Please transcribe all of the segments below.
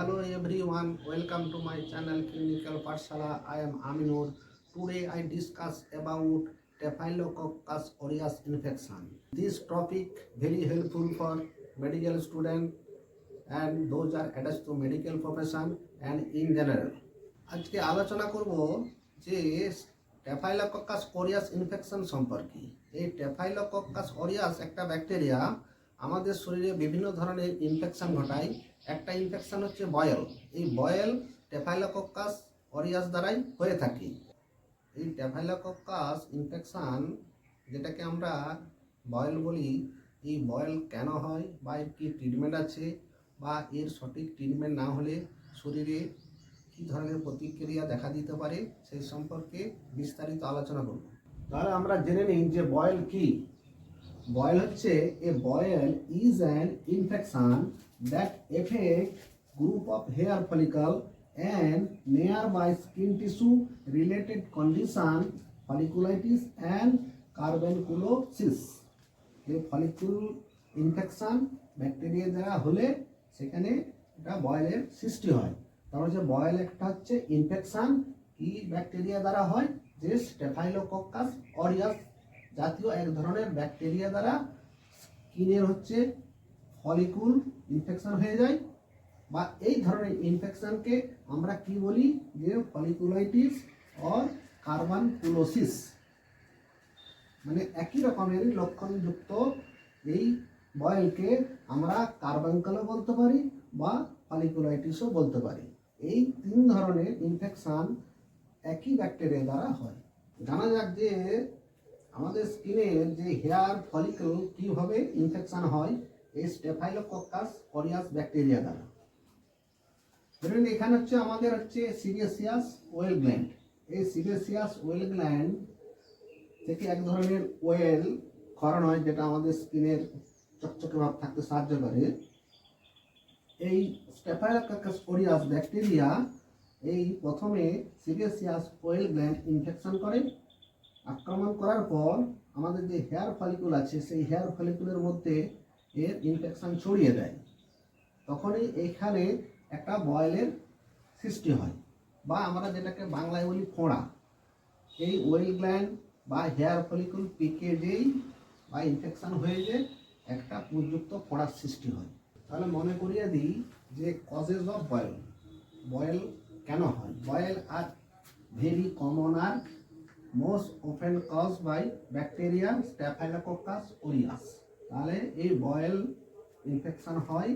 Hello everyone, welcome to my channel Clinical Parshala. I am Aminur. Today I discuss about Staphylococcus aureus infection. This topic very helpful for medical student and those are attached to medical profession and in general. আজকে আলোচনা করব যে ট্যাফাইলোকক্কাস aureus infection সম্পর্কে এই ট্যাফাইলোকক্কাস aureus একটা bacteria আমাদের শরীরে বিভিন্ন ধরনের ইনফেকশন ঘটায়। একটা ইনফেকশন হচ্ছে বয়েল। এই বয়েল ট্যাফাইলোকক্কাস অরিয়াস দ্বারাই হয়ে থাকে। এই ট্যাফাইলোকক্কাস ইনফেকশান যেটাকে আমরা বয়েল বলি, এই বয়েল কেন হয় বা এর কী ট্রিটমেন্ট আছে বা এর সঠিক ট্রিটমেন্ট না হলে শরীরে কী ধরনের প্রতিক্রিয়া দেখা দিতে পারে, সেই সম্পর্কে বিস্তারিত আলোচনা করব। তাহলে আমরা জেনে নিই যে বয়েল কি। বয়েল হচ্ছে a boil is an infection that effect group of hair follicle and nearby skin tissue related condition, folliculitis and carbunculosis. এই ফলিকুল ইনফেকশন ব্যাকটেরিয়া দ্বারা হলে সেখানে এটা বয়েলের সৃষ্টি হয়। তার হচ্ছে বয়েল একটা হচ্ছে ইনফেকশন, কি ব্যাকটেরিয়া দ্বারা হয়? যে স্টেফাইলোকক্কাস অরিয়াস জাতীয় এক ধরনের ব্যাকটেরিয়া দ্বারা স্কিনের হচ্ছে ফলিকুল ইনফেকশন হয়ে যায় বা এই ধরনের ইনফেকশনকে আমরা কি বলি যে ফলিকুলাইটিস অর কার্বানকুলোসিস। মানে একই রকমের লক্ষণযুক্ত এই বয়েলকে আমরা কার্বাঙ্কালও বলতে পারি বা ফলিকুলাইটিসও বলতে পারি। এই তিন ধরনের ইনফেকশান একই ব্যাকটেরিয়া দ্বারা হয়। জানা যাক যে আমাদের স্কিনের যে হেয়ার ফলিকল কীভাবে ইনফেকশন হয়, এই স্টেফাইলোকক্কাস অরিয়াস ব্যাকটেরিয়া দ্বারা। ধরুন এখানে হচ্ছে আমাদের হচ্ছে সিরিয়াসিয়াস ওয়েল গ্ল্যান্ড এই সিরিয়াসিয়াস ওয়েল গ্ল্যান্ড থেকে এক ধরনের ওয়েল ক্ষরণ হয়, যেটা আমাদের স্কিনের চকচকে ভাব থাকতে সাহায্য করে। এই স্টেফাইলোকক্কাস অরিয়াস ব্যাকটেরিয়া এই প্রথমে সিরিয়াসিয়াস ওয়েল গ্ল্যান্ড ইনফেকশন করে। আক্রমণ করার পর আমাদের যে হেয়ার ফলিকুল আছে, সেই হেয়ার ফলিকুলের মধ্যে এর ইনফেকশান ছড়িয়ে দেয়। তখনই এইখানে একটা বয়েলের সৃষ্টি হয়, বা আমরা যেটাকে বাংলায় বলি ফোঁড়া। এই ওয়েল গ্ল্যান্ড বা হেয়ার ফলিকুল পিকে যেই বা ইনফেকশান হয়ে যে একটা পুরযুক্ত ফোঁড়ার সৃষ্টি হয়। তাহলে মনে করিয়ে দিই যে কজেস অফ বয়েল বয়েল কেন হয়? Boil are very common are most often caused by bacteria staphylococcus aureus তাহলে এই বয়েল ইনফেকশন হয়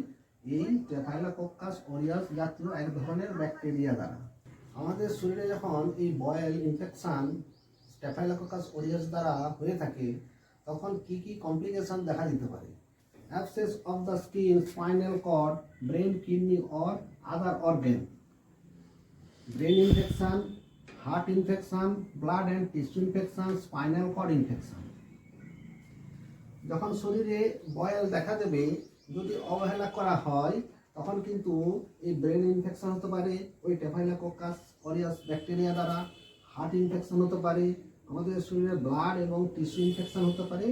এই স্ট্যাফাইলোকোকাস ওরিয়াস জাতীয় এক ধরনের ব্যাকটেরিয়া দ্বারা। আমাদের শরীরে যখন এই বয়েল ইনফেকশান স্ট্যাফাইলোকোকাস ওরিয়াস দ্বারা হয়ে থাকে, তখন কি কি কমপ্লিকেশন দেখা দিতে পারে? Abscess of the skin, spinal cord brain kidney, or other organ brain infection heart infection blood and tissue infection spinal cord infection যখন শরীরে বয়েল দেখা দেবে, যদি অবহেলা করা হয়, তখন কিন্তু এই ব্রেন ইনফেকশন হতে পারে, ওই টেফাইলাকোকাস অরিয়াস ব্যাকটেরিয়া দ্বারা হার্ট ইনফেকশন হতে পারে, আমাদের শরীরে ব্লাড এবং টিস্যু ইনফেকশন হতে পারে,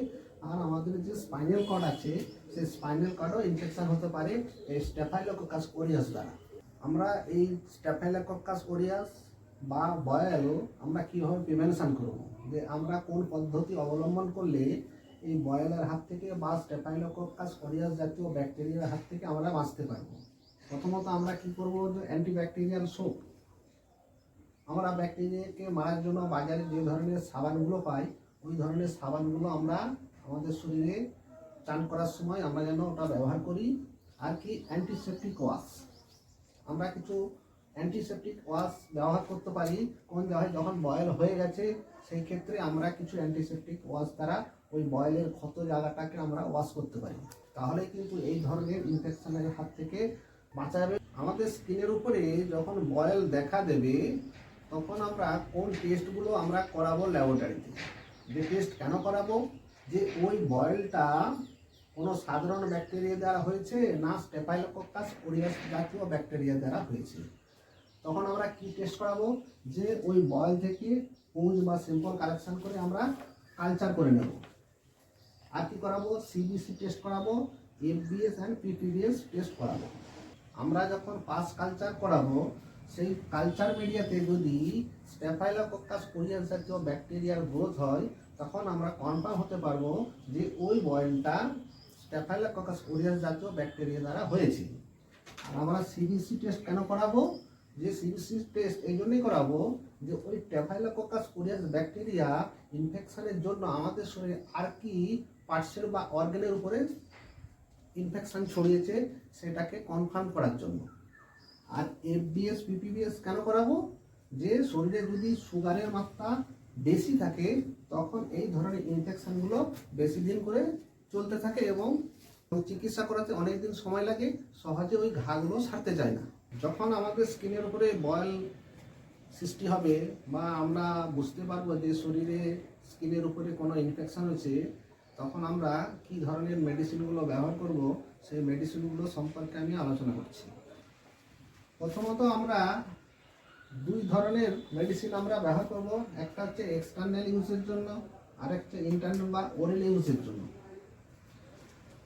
আর আমাদের যে স্পাইনাল কর্ড আছে, সেই স্পাইনাল কর্ডও ইনফেকশন হতে পারে, এই স্টেফাইলোকোকাস ওরিয়াস দ্বারা। আমরা এই স্টেফাইলোকোকাস ওরিয়াস বা বয়েল আমরা কীভাবে প্রিভেনশন করব? যে আমরা কোন পদ্ধতি অবলম্বন করলে এই বয়েলের হাত থেকে বা স্টেফাইলোকোকাস অরিয়াস জাতীয় ব্যাকটেরিয়ার হাত থেকে আমরা বাঁচতে পারব? প্রথমত আমরা কি করব? যে অ্যান্টিব্যাকটেরিয়াল সোপ আমরা ব্যাকটেরিয়াকে মারার জন্য বাজারে যে ধরনের সাবানগুলো পাই, ওই ধরনের সাবানগুলো আমরা আমাদের শরীরে চান করার সময় আমরা যেন ওটা ব্যবহার করি। আর কি অ্যান্টিসেপটিক ওয়াশ আমরা কিছু অ্যান্টিসেপটিক ওয়াশ ব্যবহার করতে পারি। কোন জায়গায় যখন বয়েল হয়ে গেছে, সেই ক্ষেত্রে আমরা কিছু অ্যান্টিসেপটিক ওয়াশ দ্বারা ওই বয়েলের ক্ষত জায়গাটাকে আমরা ওয়াশ করতে পারি। তাহলে কিন্তু এই ধরনের ইনফেকশনের হাত থেকে বাঁচা যাবে আমাদের স্কিনের উপরে যখন বয়েল দেখা দেবে, তখন আমরা কোন টেস্টগুলো আমরা করাবো ল্যাবরেটরিতে যে টেস্ট কেন করাবো? যে ওই বয়েলটা কোনো সাধারণ ব্যাকটেরিয়া দ্বারা হয়েছে না স্টেফাইলোকক্কাস ওরিয়াস জাতীয় ব্যাকটেরিয়া দ্বারা হয়েছে। তখন আমরা কি টেস্ট করাবো? যে ওই বয়েল থেকে পুঁজ বা স্যাম্পল কালেকশন করে আমরা কালচার করে নেব। আর কি করাবো? সিবিসি টেস্ট করাবো এফবিএস অ্যান্ড পিপিডিএস টেস্ট করাবো। আমরা যখন পাস কালচার করাবো, সেই কালচার মিডিয়াতে যদি স্টেফাইলোকক্কাস কোরিয়াস জাতীয় ব্যাকটেরিয়ার গ্রোথ হয়, তখন আমরা কনফার্ম হতে পারব যে ওই বয়েলটা স্টেফাইলোকক্কাস কোরিয়াস জাতীয় ব্যাকটেরিয়া দ্বারা হয়েছে। আর আমরা সিবিসি টেস্ট কেন করাবো? যে সিবিসি টেস্ট এই জন্যই করাবো যে ওই ট্যাফাইলোকোকাস কোরিয়াস ব্যাকটেরিয়া ইনফেকশনের জন্য আমাদের শরীরে আর কি পার্টসের বা অর্গানের উপরে ইনফেকশন ছড়িয়েছে সেটাকে কনফার্ম করার জন্য। আর এফডিএস পিপিবিএস কেন করাবো? যে শরীরে যদি সুগারের মাত্রা বেশি থাকে, তখন এই ধরনের ইনফেকশনগুলো বেশি দিন করে চলতে থাকে এবং চিকিৎসা করাতে অনেক দিন সময় লাগে, সহজে ওই ঘাগুলো সারতে চায় না। যখন আমাদের স্কিনের উপরে বয়েল সৃষ্টি হবে বা আমরা বুঝতে পারব যে শরীরে স্কিনের উপরে কোনো ইনফেকশন হয়েছে, তখন আমরা কি ধরনের মেডিসিনগুলো ব্যবহার করব, সেই মেডিসিনগুলো সম্পর্কে আমি আলোচনা করছি। প্রথমত আমরা দুই ধরনের মেডিসিন আমরা ব্যবহার করব, একটা হচ্ছে এক্সটার্নাল ইউজের জন্য আর একটা ইন্টারনাল বা ওরেল ইউজের জন্য।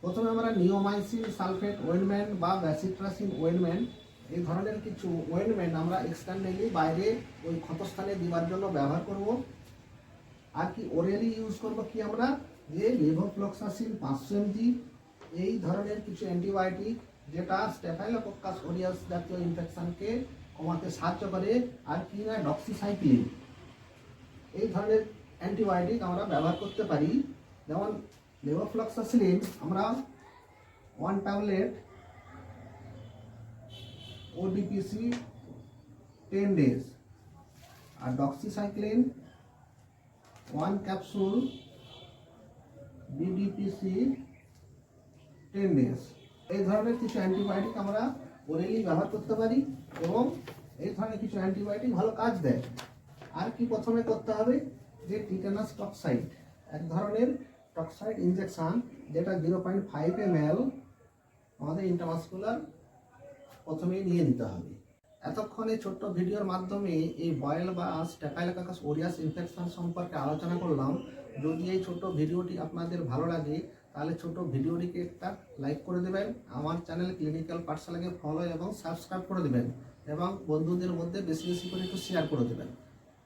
প্রথমে আমরা নিওমাইসিন সালফেট ওয়েনমেন্ট বা ব্যাসিট্রাসিন ওয়েনমেন্ট এই ধরনের কিছু ওয়েনমেন্ট আমরা এক্সটার্নালি বাইরে ওই ক্ষতস্থানে দেওয়ার জন্য ব্যবহার করব। আর কি ওরেলি ইউজ করব কি আমরা? যে লেভোফ্লক্সাসিন পাঁচশো এমজি এই ধরনের কিছু অ্যান্টিবায়োটিক যেটা স্টেফাইলোকক্কাস ওরিয়াস জাতীয় ইনফেকশনকে কমাতে সাহায্য করে, আর কি না ডক্সিসাইক্লিন এই ধরনের অ্যান্টিবায়োটিক আমরা ব্যবহার করতে পারি। যেমন লেভোফ্লক্সাসিলিন আমরা one tablet OD PC ten days আর doxycycline one capsule BD PC ten days এই ধরনের কিছু অ্যান্টিবায়োটিক আমরা ওরেলি ব্যবহার করতে পারি এবং এই ধরনের কিছু অ্যান্টিবায়োটিক ভালো কাজ দেয়। আর কি প্রথমে করতে হবে? যে টিটানাস টক্সাইড এক ধরনের টক্সাইড ইনজেকশন যেটা zero point five M L আমাদের ইন্টারমাসকুলার প্রথমেই নিয়ে নিতে হবে। এতক্ষণে ছোট্ট ভিডিওর মাধ্যমে এই বয়েল বা স্ট্যাফাইলোকাকাস ওরিয়াস ইনফেকশন সম্পর্কে আলোচনা করলাম। যদি এই ছোট্ট ভিডিওটি আপনাদের ভালো লাগে, তাহলে ছোট ভিডিওটিকে একটা লাইক করে দেবেন, আমার চ্যানেল ক্লিনিক্যাল পাঠশালাকে ফলো এবং সাবস্ক্রাইব করে দেবেন এবং বন্ধুদের মধ্যে বেশি বেশি করে একটু শেয়ার করে দেবেন।